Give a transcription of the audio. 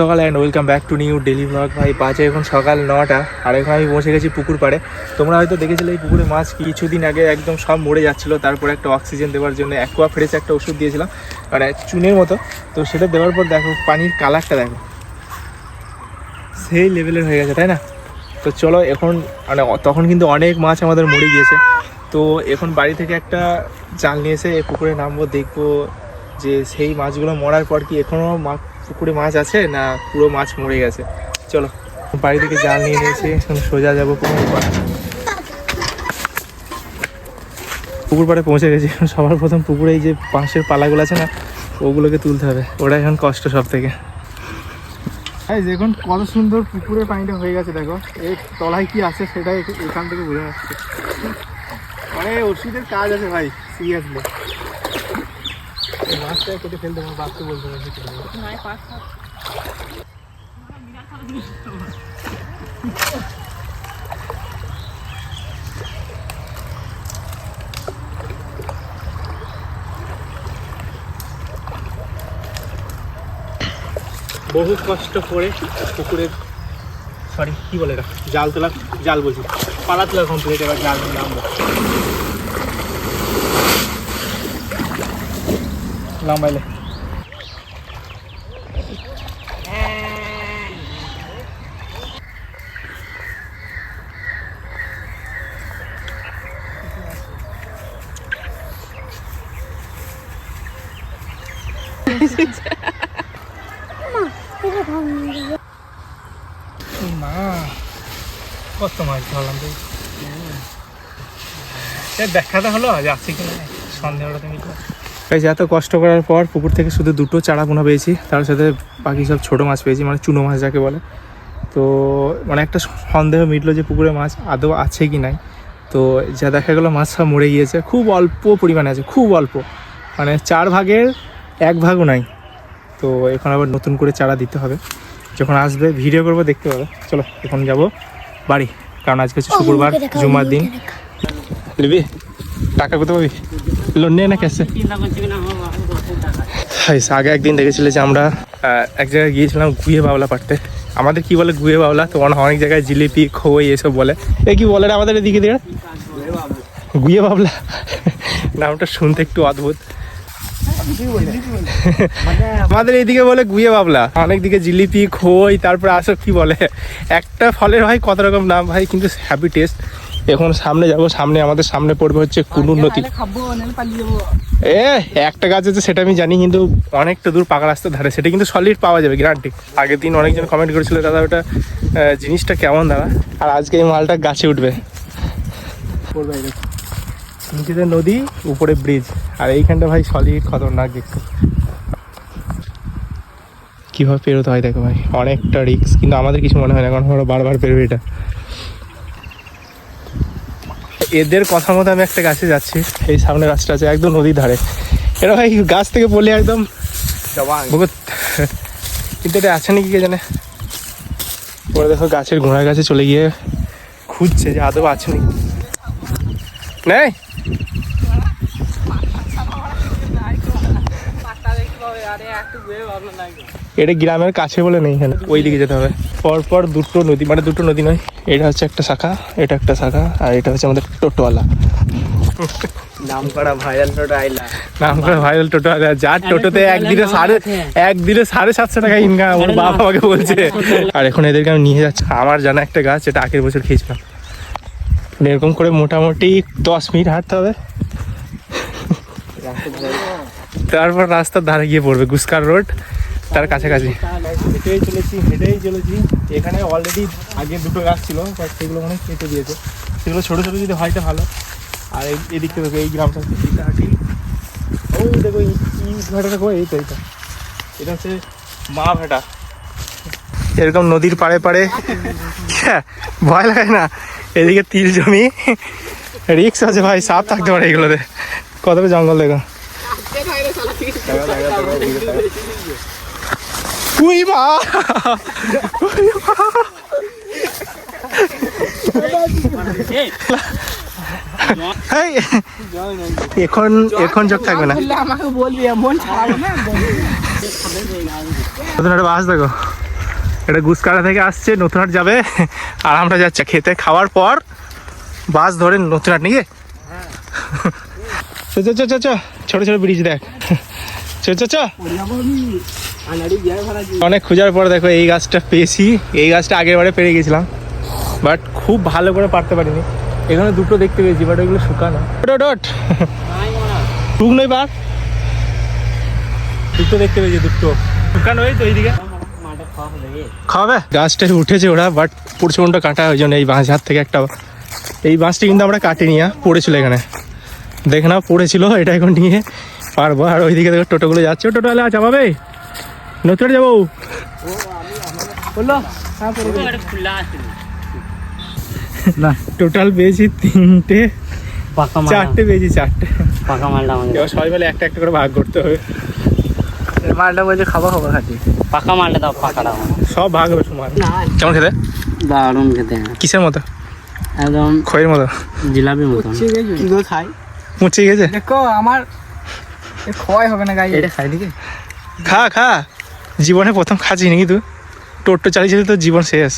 সকাল and welcome back to new daily vlog ভাই, বাজে এখন সকাল নটা, আর এখন আমি বসে গেছি পুকুর পাড়ে। তোমরা হয়তো দেখেছিলে এই পুকুরে মাছ কিছুদিন আগে একদম সব মরে যাচ্ছিল, তারপরে একটা অক্সিজেন দেওয়ার জন্য অ্যাকোয়া ফ্রেশ একটা ওষুধ দিয়েছিলাম মানে চুনের মতো। তো সেটা দেওয়ার পর দেখো, পানির কালারটা দেখো। সেই লেভেলের হয়ে গেছে, তাই না? তো চলো এখন মানে তখন কিন্তু অনেক মাছ আমাদের মরে গিয়েছে। তো এখন বাড়ি থেকে একটা জাল নিয়ে এসে এই পুকুরে নামবো, দেখব যে সেই মাছগুলো মরার পর কি এখনও পুকুরে মাছ আছে না পুরো মাছ মরে গেছে? চলো বাড়ি থেকে জাল নিয়ে নিয়েছি, এখন সোজা যাব পুকুর পাড়ে। পুকুর পাড়ে পৌঁছে গেছি সবার প্রথম পুকুরে এই যে বাঁশের পালাগুলো আছে না, ওগুলোকে তুলতে হবে। ওটা এখন কষ্ট সব থেকে এই দেখুন কত সুন্দর পুকুরের পানিটা হয়ে গেছে, দেখো। এই তলায় কি আছে এখ- এখান থেকে বোঝা যাচ্ছে। মানে ওষুধের কাজ আছে ভাই সিরিয়াসলি মাছটা কেটে ফেলতে বলতে বহু কষ্ট করে পুকুরের সরি কি বলে এটা? জাল তোলা জাল বলছি। পালা তোলা কমপ্লিট এবার জাল নিয়ে নামবো লাম্বাইলে মা কত মাছ ধরলাম তো সে দেখাতে হলো সন্দেহটা তুমি যে এত কষ্ট করার পর পুকুর থেকে শুধু দুটো চারা পোনা পেয়েছি তার সাথে বাকি সব ছোটো মাছ পেয়েছি মানে চুনো মাছ যাকে বলে। তো মানে একটা সন্দেহ মিটলো যে পুকুরে মাছ আদৌ আছে কি নাই। তো যা দেখা গেলো মাছ সব মরে গিয়েছে খুব অল্প পরিমাণে আছে খুব অল্প। মানে চার ভাগের এক ভাগও নাই। তো এখন আবার নতুন করে চারা দিতে হবে। যখন আসবে ভিডিও করব দেখতে পাবে। চলো এখন যাব বাড়ি। কারণ আজকে হচ্ছে শুক্রবার জুমার দিন। নিবি? টাকা কোথাও পাবি? লোন না ক্যাশে আগে একদিন দেখেছিলে যে আমরা এক জায়গায় গিয়েছিলাম গুয়ে বাবলা পাড়তে। আমাদের কি বলে গুয়ে বাবলা? তো অনেক জায়গায় জিলিপি, খই এসব বলে। এ কি বলে আমাদের এদিকে দিয়ে? গুয়ে বাবলা। নামটা শুনতে একটু অদ্ভুত। আমাদের এইদিকে বলে গুয়ে বাবলা। অনেক দিকে জিলিপি, খই, তারপরে আসো কি বলে? একটা ফলের ভাই কত রকম নাম ভাই, কিন্তু হ্যাপি টেস্ট এখন সামনে যাব সামনে আমাদের সামনে পড়বে হচ্ছে কুনুর নদী। এ একটা গাছ আছে সেটা আমি জানি কিন্তু অনেকটা দূর পাকা রাস্তার ধারে সেটা কিন্তু সলিড পাওয়া যাবে গ্যারান্টি আগের দিন অনেকজন কমেন্ট করেছিল দাদা ওটা জিনিসটা কেমন দাদা? আর আজকে এই মালটা গাছে উঠবে। নিচেতে নদী উপরে ব্রিজ আর এইখানটা ভাই সলিড খতরনাক দেখতে। কীভাবে পেরোতে হয় দেখো ভাই অনেকটা রিস্ক কিন্তু আমাদের কিছু মনে হয় না কারণ আমরা বারবার পেরোবে এটা। এদের কথা মতো আমি একটা গাছে যাচ্ছি। এই সামনে গাছটা আছে একদম নদীর ধারে। এটা ভাই গাছ থেকে পড়লে একদম কিন্তু এটা আছে নাকি কে জানে? পরে দেখো গাছের ঘোড়া গাছে চলে গিয়ে খুঁজছে যে আদৌ আছে নাকি। নেই? এটা গ্রামের কাছে বলে নেই এখানে। ওই দিকে যেতে হবে। পরপর দুটো নদী মানে দুটো নদী নয় এটা হচ্ছে একটা শাখা এটা একটা শাখা আর এটা হচ্ছে আমাদের টোটোওয়ালা। নাম করা ভাইরাল টোটো আইলা। নাম করে ভাইরাল টোটো যার টোটোতে একদিনে সাড়ে একদিনে সাড়ে সাতশো টাকা ইনকাম বাবা আমাকে বলছে। আর এখন এদেরকে আমি নিয়ে যাচ্ছি। আমার জানা একটা গাছ এটা আগের বছর খেয়েছিলাম। মানে এরকম করে মোটামুটি দশ মিনিট হাঁটতে হবে। তারপর রাস্তার ধারে গিয়ে পড়বে গুসকার রোড তার কাছাকাছি। হেঁটেই চলেছি হেঁটেই চলেছি। এখানে অলরেডি আগে দুটো গাছ ছিল সেগুলো মনে কেটে দিয়েছে। সেগুলো ছোটো ছোটো যদি হয়তো ভালো। আর এই এদিক থেকে এই গ্রামটা হাঁটি ও দেখো এই ভাটাটা দেখো এই তো এইটা এটা হচ্ছে মা ভেটা। এরকম নদীর পাড়ে পাড়ে। হ্যাঁ, ভয় লাগে না। এদিকে তিল জমি। রিক্স আছে ভাই সাপ থাকতে পারে এগুলোতে। কতটা জঙ্গল দেখো। উই মা উই মা। এখন এখন থাকবে না। আমাকে বলবি এমন ছাড়াবো না নতুন একটা বাস দেখো। এটা গুসকাড়া থেকে আসছে নতুনহাট যাবে। আর আমরা যাচ্ছি খেতে খাওয়ার পর বাস ধরে নতুনহাট নিয়ে। চ চ চ চ চ ছোট ছোট ব্রিজ দেখ। চ চ চ অনেক খোঁজার পর দেখো এই গাছটা পেয়েছি। এই গাছটা আগের বারে পেরে গেছিলাম। বাট খুব ভালো করে পারতে পারিনি। এখানে দুটো দেখতে পেয়েছি বাট ওইগুলো শুকানো। ডট শুকনোই পার দুটো দেখতে পেয়েছি, দুটো। শুকানো এই তো এইদিকে। খাওয়াবে গাছটায় উঠেছে ওরা বাট প্রচণ্ড কাটা ওই জন্য এই বাঁশ হাত থেকে একটা এই বাঁশটি কিন্তু আমরা কাটিনি পড়েছিল এখানে। দেখে না পড়েছিল, এটা এখন নিয়ে পারব। আর ওইদিকে দেখো টোটোগুলো যাচ্ছে। ও টোটো আলে চাপাবে নতুন যাব। বলল না টোটাল পেয়েছি তিনটে পাকা চারটে পেয়েছি চারটে। পাকা মালটা এবার সবাই মিলে একটা একটা করে ভাগ করতে হবে। মালটা বলছে খাবা খাবা খাচ্ছি। পাকা মালটা দাও পাকাটা সব ভাগ হবে সমান কেমন খেতে? দারুণ খেতে। কিসের মতো? একদম খয়ের মতো। জিলাপির মতন। কি খাই? মুচিয়ে গেছে? দেখো আমার ক্ষয় হবে না গাই এটা খাই দিকে। খা খা। জীবনে প্রথম খাচ্ছি নাকি কিন্তু টোটো চালিয়েছিলি তো জীবন শেষ।